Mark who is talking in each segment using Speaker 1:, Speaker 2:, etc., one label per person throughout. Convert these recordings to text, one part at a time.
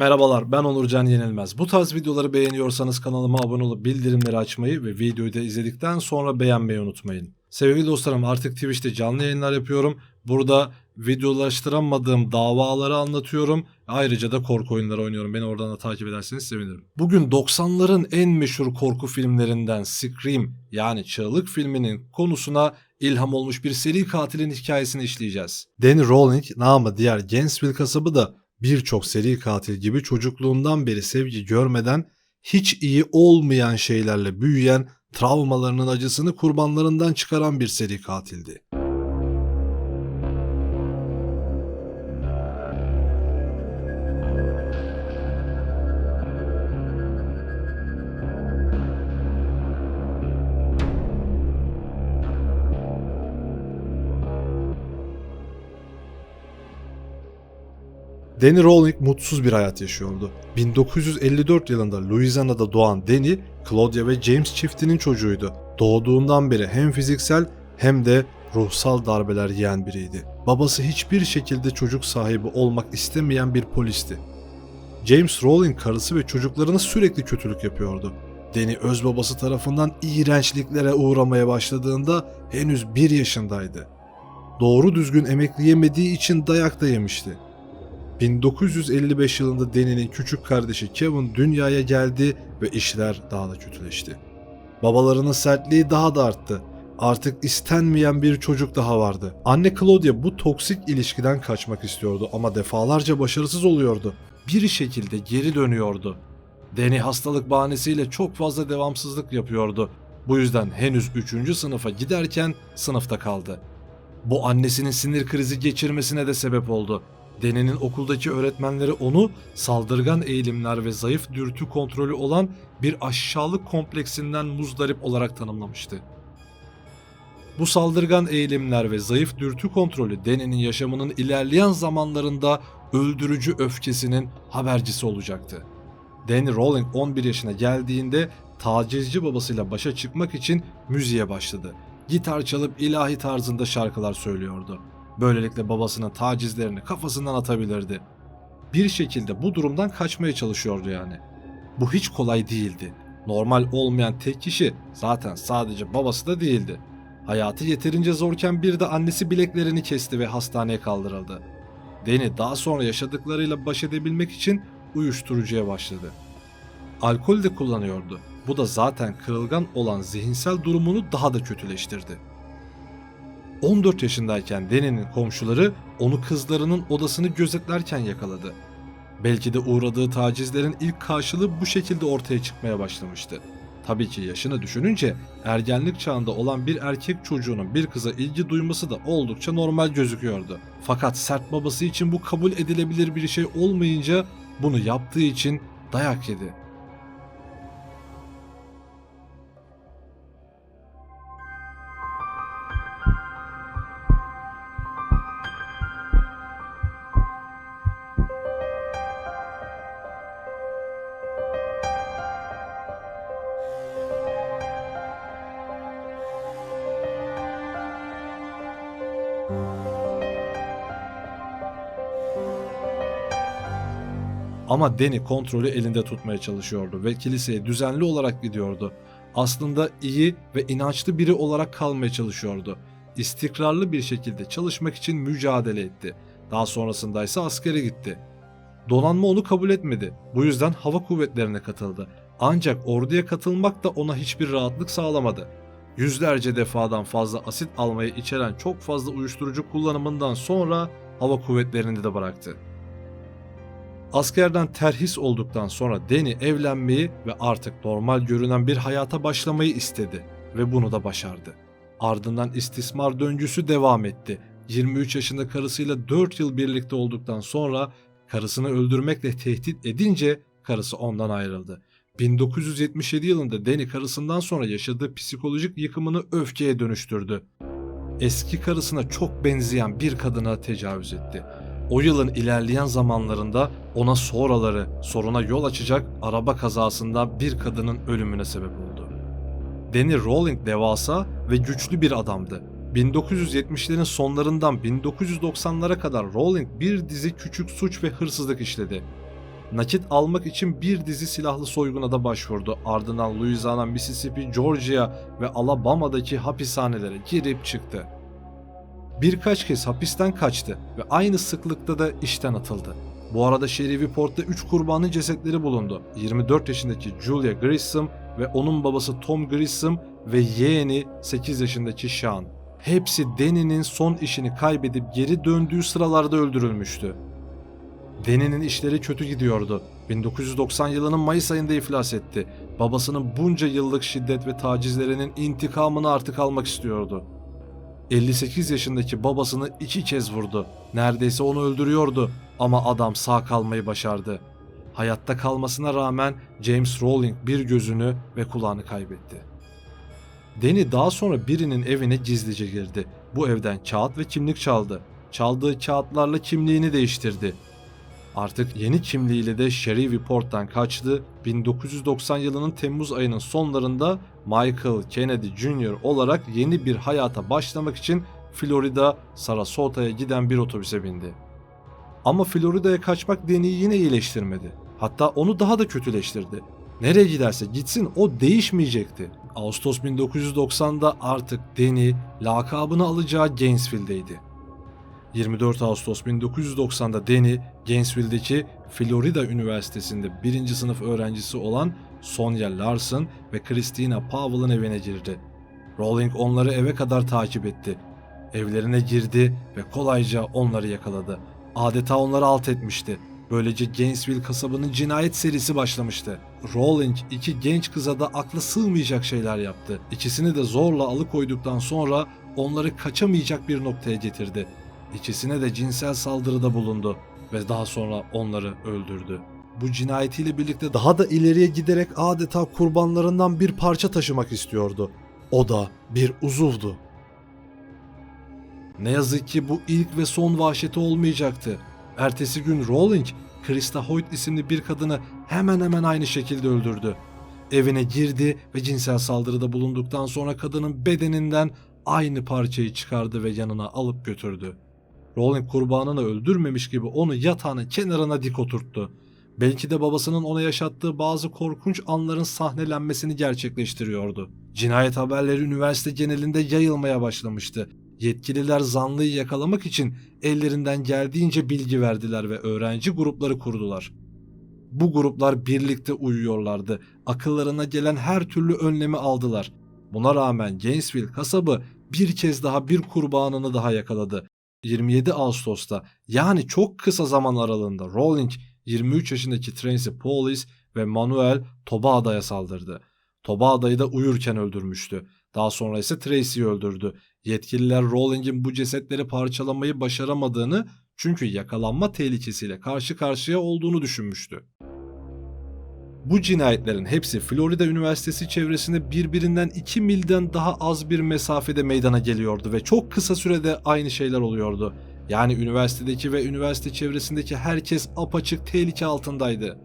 Speaker 1: Merhabalar ben Onurcan Yenilmez. Bu tarz videoları beğeniyorsanız kanalıma abone olup bildirimleri açmayı ve videoyu da izledikten sonra beğenmeyi unutmayın. Sevgili dostlarım artık Twitch'te canlı yayınlar yapıyorum. Burada videolaştıramadığım davaları anlatıyorum. Ayrıca da korku oyunları oynuyorum. Beni oradan da takip ederseniz sevinirim. Bugün 90'ların en meşhur korku filmlerinden Scream yani Çığlık filminin konusuna ilham olmuş bir seri katilin hikayesini işleyeceğiz. Danny Rowling namı diğer Gainesville kasabı da birçok seri katil gibi çocukluğundan beri sevgi görmeden hiç iyi olmayan şeylerle büyüyen, travmalarının acısını kurbanlarından çıkaran bir seri katildi. Danny Rowling mutsuz bir hayat yaşıyordu. 1954 yılında Louisiana'da doğan Danny, Claudia ve James çiftinin çocuğuydu. Doğduğundan beri hem fiziksel hem de ruhsal darbeler yiyen biriydi. Babası hiçbir şekilde çocuk sahibi olmak istemeyen bir polisti. James Rowling karısı ve çocuklarına sürekli kötülük yapıyordu. Danny öz babası tarafından iğrençliklere uğramaya başladığında henüz bir yaşındaydı. Doğru düzgün emekleyemediği için dayak da yemişti. 1955 yılında Danny'nin küçük kardeşi Kevin dünyaya geldi ve işler daha da kötüleşti. Babalarının sertliği daha da arttı. Artık istenmeyen bir çocuk daha vardı. Anne Claudia bu toksik ilişkiden kaçmak istiyordu ama defalarca başarısız oluyordu. Bir şekilde geri dönüyordu. Danny hastalık bahanesiyle çok fazla devamsızlık yapıyordu. Bu yüzden henüz 3. sınıfa giderken sınıfta kaldı. Bu annesinin sinir krizi geçirmesine de sebep oldu. Deni'nin okuldaki öğretmenleri onu saldırgan eğilimler ve zayıf dürtü kontrolü olan bir aşağılık kompleksinden muzdarip olarak tanımlamıştı. Bu saldırgan eğilimler ve zayıf dürtü kontrolü Deni'nin yaşamının ilerleyen zamanlarında öldürücü öfkesinin habercisi olacaktı. Danny Rowling 11 yaşına geldiğinde tacizci babasıyla başa çıkmak için müziğe başladı. Gitar çalıp ilahi tarzında şarkılar söylüyordu. Böylelikle babasının tacizlerini kafasından atabilirdi. Bir şekilde bu durumdan kaçmaya çalışıyordu yani. Bu hiç kolay değildi. Normal olmayan tek kişi zaten sadece babası da değildi. Hayatı yeterince zorken bir de annesi bileklerini kesti ve hastaneye kaldırıldı. Deni daha sonra yaşadıklarıyla baş edebilmek için uyuşturucuya başladı. Alkol de kullanıyordu. Bu da zaten kırılgan olan zihinsel durumunu daha da kötüleştirdi. 14 yaşındayken Deni'nin komşuları onu kızlarının odasını gözetlerken yakaladı. Belki de uğradığı tacizlerin ilk karşılığı bu şekilde ortaya çıkmaya başlamıştı. Tabii ki yaşını düşününce ergenlik çağında olan bir erkek çocuğunun bir kıza ilgi duyması da oldukça normal gözüküyordu. Fakat sert babası için bu kabul edilebilir bir şey olmayınca bunu yaptığı için dayak yedi. Ama Danny kontrolü elinde tutmaya çalışıyordu ve kiliseye düzenli olarak gidiyordu. Aslında iyi ve inançlı biri olarak kalmaya çalışıyordu. İstikrarlı bir şekilde çalışmak için mücadele etti. Daha sonrasında ise askere gitti. Donanma onu kabul etmedi. Bu yüzden hava kuvvetlerine katıldı. Ancak orduya katılmak da ona hiçbir rahatlık sağlamadı. Yüzlerce defadan fazla asit almayı içeren çok fazla uyuşturucu kullanımından sonra hava kuvvetlerini de bıraktı. Askerden terhis olduktan sonra Danny evlenmeyi ve artık normal görünen bir hayata başlamayı istedi ve bunu da başardı. Ardından istismar döngüsü devam etti. 23 yaşında karısıyla 4 yıl birlikte olduktan sonra karısını öldürmekle tehdit edince karısı ondan ayrıldı. 1977 yılında Danny karısından sonra yaşadığı psikolojik yıkımını öfkeye dönüştürdü. Eski karısına çok benzeyen bir kadına tecavüz etti. O yılın ilerleyen zamanlarında ona sonraları soruna yol açacak araba kazasında bir kadının ölümüne sebep oldu. Danny Rowling devasa ve güçlü bir adamdı. 1970'lerin sonlarından 1990'lara kadar Rowling bir dizi küçük suç ve hırsızlık işledi. nakit almak için bir dizi silahlı soyguna da başvurdu. Ardından Louisiana, Mississippi, Georgia ve Alabama'daki hapishanelere girip çıktı. Birkaç kez hapisten kaçtı ve aynı sıklıkta da işten atıldı. Bu arada Sherry Port'ta 3 kurbanın cesetleri bulundu. 24 yaşındaki Julia Grissom ve onun babası Tom Grissom ve yeğeni 8 yaşındaki Sean. Hepsi Danny'nin son işini kaybedip geri döndüğü sıralarda öldürülmüştü. Danny'nin işleri kötü gidiyordu. 1990 yılının Mayıs ayında iflas etti. Babasının bunca yıllık şiddet ve tacizlerinin intikamını artık almak istiyordu. 58 yaşındaki babasını iki kez vurdu. Neredeyse onu öldürüyordu ama adam sağ kalmayı başardı. Hayatta kalmasına rağmen James Rowling bir gözünü ve kulağını kaybetti. Danny daha sonra birinin evine gizlice girdi. Bu evden kağıt ve kimlik çaldı. Çaldığı kağıtlarla kimliğini değiştirdi. Artık yeni kimliğiyle de Sherry Port'tan kaçtı. 1990 yılının Temmuz ayının sonlarında Michael Kennedy Jr. olarak yeni bir hayata başlamak için Florida, Sarasota'ya giden bir otobüse bindi. Ama Florida'ya kaçmak Danny'i yine iyileştirmedi. Hatta onu daha da kötüleştirdi. Nereye giderse gitsin o değişmeyecekti. Ağustos 1990'da artık Danny lakabını alacağı Gainesville'deydi. 24 Ağustos 1990'da Danny, Gainesville'deki Florida Üniversitesi'nde birinci sınıf öğrencisi olan Sonia Larson ve Christina Powell'ın evine girdi. Rowling onları eve kadar takip etti. Evlerine girdi ve kolayca onları yakaladı. Adeta onları alt etmişti. Böylece Gainesville kasabının cinayet serisi başlamıştı. Rowling iki genç kıza da aklı sığmayacak şeyler yaptı. İkisini de zorla alıkoyduktan sonra onları kaçamayacak bir noktaya getirdi. İkisine de cinsel saldırıda bulundu ve daha sonra onları öldürdü. Bu cinayetiyle birlikte daha da ileriye giderek adeta kurbanlarından bir parça taşımak istiyordu. O da bir uzuvdu. Ne yazık ki bu ilk ve son vahşeti olmayacaktı. Ertesi gün Rowling, Krista Hoyt isimli bir kadını hemen hemen aynı şekilde öldürdü. Evine girdi ve cinsel saldırıda bulunduktan sonra kadının bedeninden aynı parçayı çıkardı ve yanına alıp götürdü. Rowling kurbanını öldürmemiş gibi onu yatağının kenarına dik oturttu. Belki de babasının ona yaşattığı bazı korkunç anların sahnelenmesini gerçekleştiriyordu. Cinayet haberleri üniversite genelinde yayılmaya başlamıştı. Yetkililer zanlıyı yakalamak için ellerinden geldiğince bilgi verdiler ve öğrenci grupları kurdular. Bu gruplar birlikte uyuyorlardı. Akıllarına gelen her türlü önlemi aldılar. Buna rağmen Gainesville kasabı bir kez daha bir kurbanını daha yakaladı. 27 Ağustos'ta yani çok kısa zaman aralığında Rowling 23 yaşındaki Tracy Paulis ve Manuel Toba Adaya saldırdı. Toba Adayı da uyurken öldürmüştü. Daha sonra ise Tracy'yi öldürdü. Yetkililer Rowling'in bu cesetleri parçalamayı başaramadığını çünkü yakalanma tehlikesiyle karşı karşıya olduğunu düşünmüştü. Bu cinayetlerin hepsi Florida Üniversitesi çevresinde birbirinden 2 milden daha az bir mesafede meydana geliyordu ve çok kısa sürede aynı şeyler oluyordu. Yani üniversitedeki ve üniversite çevresindeki herkes apaçık tehlike altındaydı.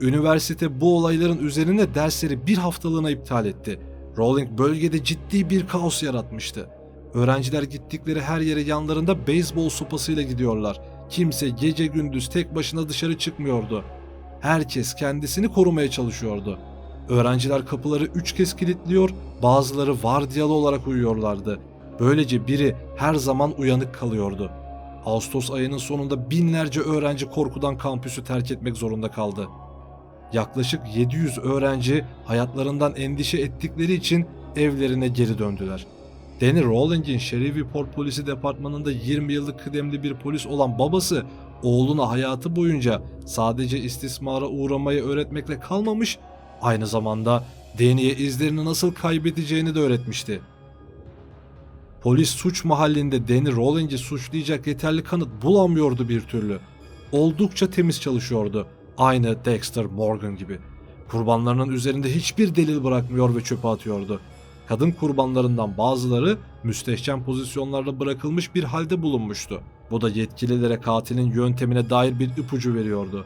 Speaker 1: Üniversite bu olayların üzerine dersleri bir haftalığına iptal etti. Rowling bölgede ciddi bir kaos yaratmıştı. Öğrenciler gittikleri her yere yanlarında beyzbol sopasıyla gidiyorlar. Kimse gece gündüz tek başına dışarı çıkmıyordu. Herkes kendisini korumaya çalışıyordu. Öğrenciler kapıları üç kez kilitliyor, bazıları vardiyalı olarak uyuyorlardı. Böylece biri her zaman uyanık kalıyordu. Ağustos ayının sonunda binlerce öğrenci korkudan kampüsü terk etmek zorunda kaldı. Yaklaşık 700 öğrenci hayatlarından endişe ettikleri için evlerine geri döndüler. Danny Rowling'in Shreveport Polisi Departmanı'nda 20 yıllık kıdemli bir polis olan babası oğluna hayatı boyunca sadece istismara uğramayı öğretmekle kalmamış, aynı zamanda Danny'e izlerini nasıl kaybedeceğini de öğretmişti. Polis suç mahallinde Danny Rowling'i suçlayacak yeterli kanıt bulamıyordu bir türlü. Oldukça temiz çalışıyordu. Aynı Dexter Morgan gibi. Kurbanlarının üzerinde hiçbir delil bırakmıyor ve çöpe atıyordu. Kadın kurbanlarından bazıları müstehcen pozisyonlarda bırakılmış bir halde bulunmuştu. Bu da yetkililere katilin yöntemine dair bir ipucu veriyordu.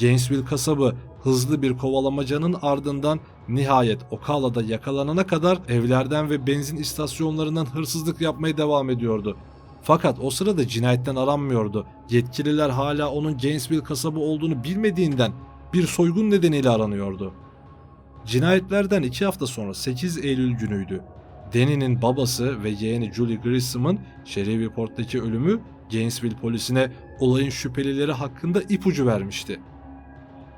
Speaker 1: Gainesville kasabı hızlı bir kovalamacanın ardından nihayet Ocala'da yakalanana kadar evlerden ve benzin istasyonlarından hırsızlık yapmaya devam ediyordu. Fakat o sırada cinayetten aranmıyordu. Yetkililer hala onun Gainesville kasabı olduğunu bilmediğinden bir soygun nedeniyle aranıyordu. Cinayetlerden iki hafta sonra 8 Eylül günüydü. Danny'nin babası ve yeğeni Julie Grissom'ın Shreveport ölümü Gainesville polisine olayın şüphelileri hakkında ipucu vermişti.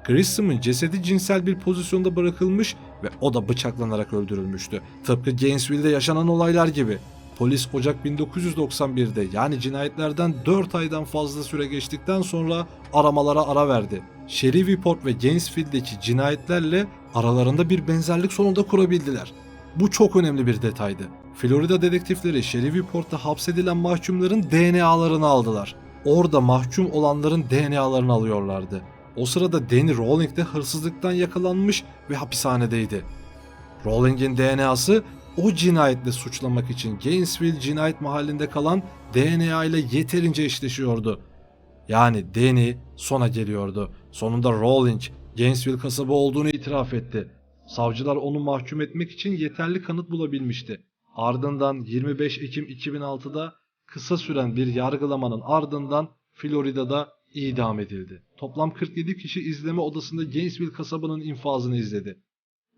Speaker 1: Grissom'ın cesedi cinsel bir pozisyonda bırakılmış ve o da bıçaklanarak öldürülmüştü. Tıpkı Gainesville'de yaşanan olaylar gibi. Polis Ocak 1991'de yani cinayetlerden 4 aydan fazla süre geçtikten sonra aramalara ara verdi. Shreveport ve Gainesville'deki cinayetlerle aralarında bir benzerlik sonunda kurabildiler. Bu çok önemli bir detaydı. Florida dedektifleri Sheriveport'ta hapsedilen mahkumların DNA'larını aldılar. Orada mahkum olanların DNA'larını alıyorlardı. O sırada Danny Rowling de hırsızlıktan yakalanmış ve hapishanedeydi. Rowling'in DNA'sı o cinayetle suçlamak için Gainesville cinayet mahallinde kalan DNA ile yeterince eşleşiyordu. Yani Danny sona geliyordu. Sonunda Rowling Gainesville kasabı olduğunu itiraf etti. Savcılar onu mahkum etmek için yeterli kanıt bulabilmişti. Ardından 25 Ekim 2006'da kısa süren bir yargılamanın ardından Florida'da idam edildi. Toplam 47 kişi izleme odasında Gainesville kasabının infazını izledi.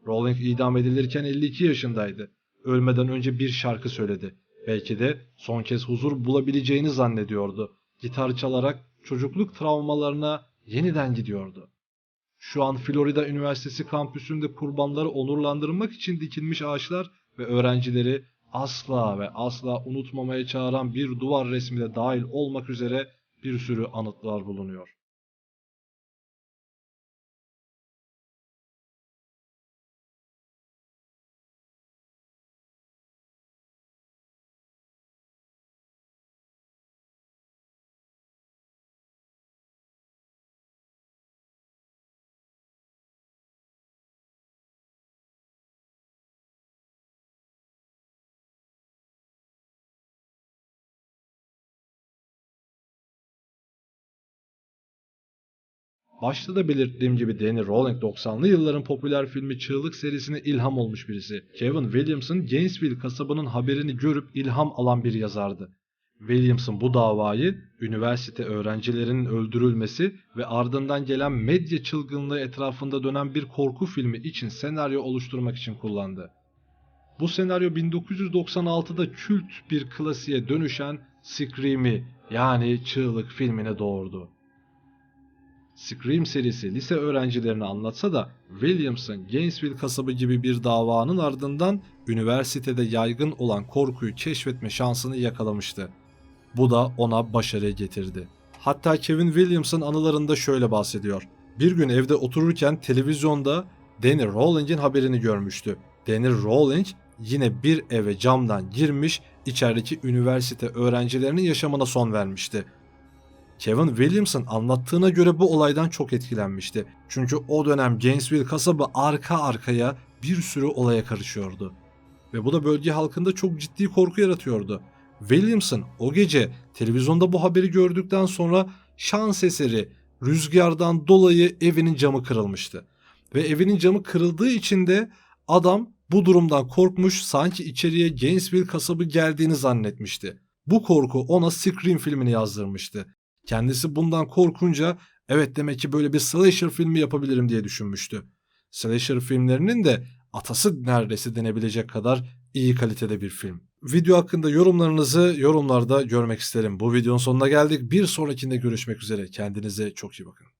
Speaker 1: Rowling idam edilirken 52 yaşındaydı. Ölmeden önce bir şarkı söyledi. Belki de son kez huzur bulabileceğini zannediyordu. Gitar çalarak çocukluk travmalarına yeniden gidiyordu. Şu an Florida Üniversitesi kampüsünde kurbanları onurlandırmak için dikilmiş ağaçlar ve öğrencileri asla ve asla unutmamaya çağıran bir duvar resmi de dahil olmak üzere bir sürü anıtlar bulunuyor. Başta da belirttiğim gibi Danny Rowling 90'lı yılların popüler filmi Çığlık serisine ilham olmuş birisi. Kevin Williamson Gainesville kasabının haberini görüp ilham alan bir yazardı. Williamson bu davayı üniversite öğrencilerinin öldürülmesi ve ardından gelen medya çılgınlığı etrafında dönen bir korku filmi için senaryo oluşturmak için kullandı. Bu senaryo 1996'da kült bir klasiğe dönüşen Scream'i yani Çığlık filmine doğurdu. Scream serisi lise öğrencilerini anlatsa da Williamson Gainesville kasabı gibi bir davanın ardından üniversitede yaygın olan korkuyu keşfetme şansını yakalamıştı. Bu da ona başarı getirdi. Hatta Kevin Williamson anılarında şöyle bahsediyor. Bir gün evde otururken televizyonda Danny Rowling'in haberini görmüştü. Danny Rowling yine bir eve camdan girmiş, içerideki üniversite öğrencilerinin yaşamına son vermişti. Kevin Williamson anlattığına göre bu olaydan çok etkilenmişti. Çünkü o dönem Gainesville kasabı arka arkaya bir sürü olaya karışıyordu. Ve bu da bölge halkında çok ciddi korku yaratıyordu. Williamson o gece televizyonda bu haberi gördükten sonra şans eseri rüzgardan dolayı evinin camı kırılmıştı. Ve evinin camı kırıldığı için de adam bu durumdan korkmuş sanki içeriye Gainesville kasabı geldiğini zannetmişti. Bu korku ona Scream filmini yazdırmıştı. Kendisi bundan korkunca evet demek ki böyle bir slasher filmi yapabilirim diye düşünmüştü. Slasher filmlerinin de atası neredeyse denebilecek kadar iyi kalitede bir film. Video hakkında yorumlarınızı yorumlarda görmek isterim. Bu videonun sonuna geldik. Bir sonrakinde görüşmek üzere. Kendinize çok iyi bakın.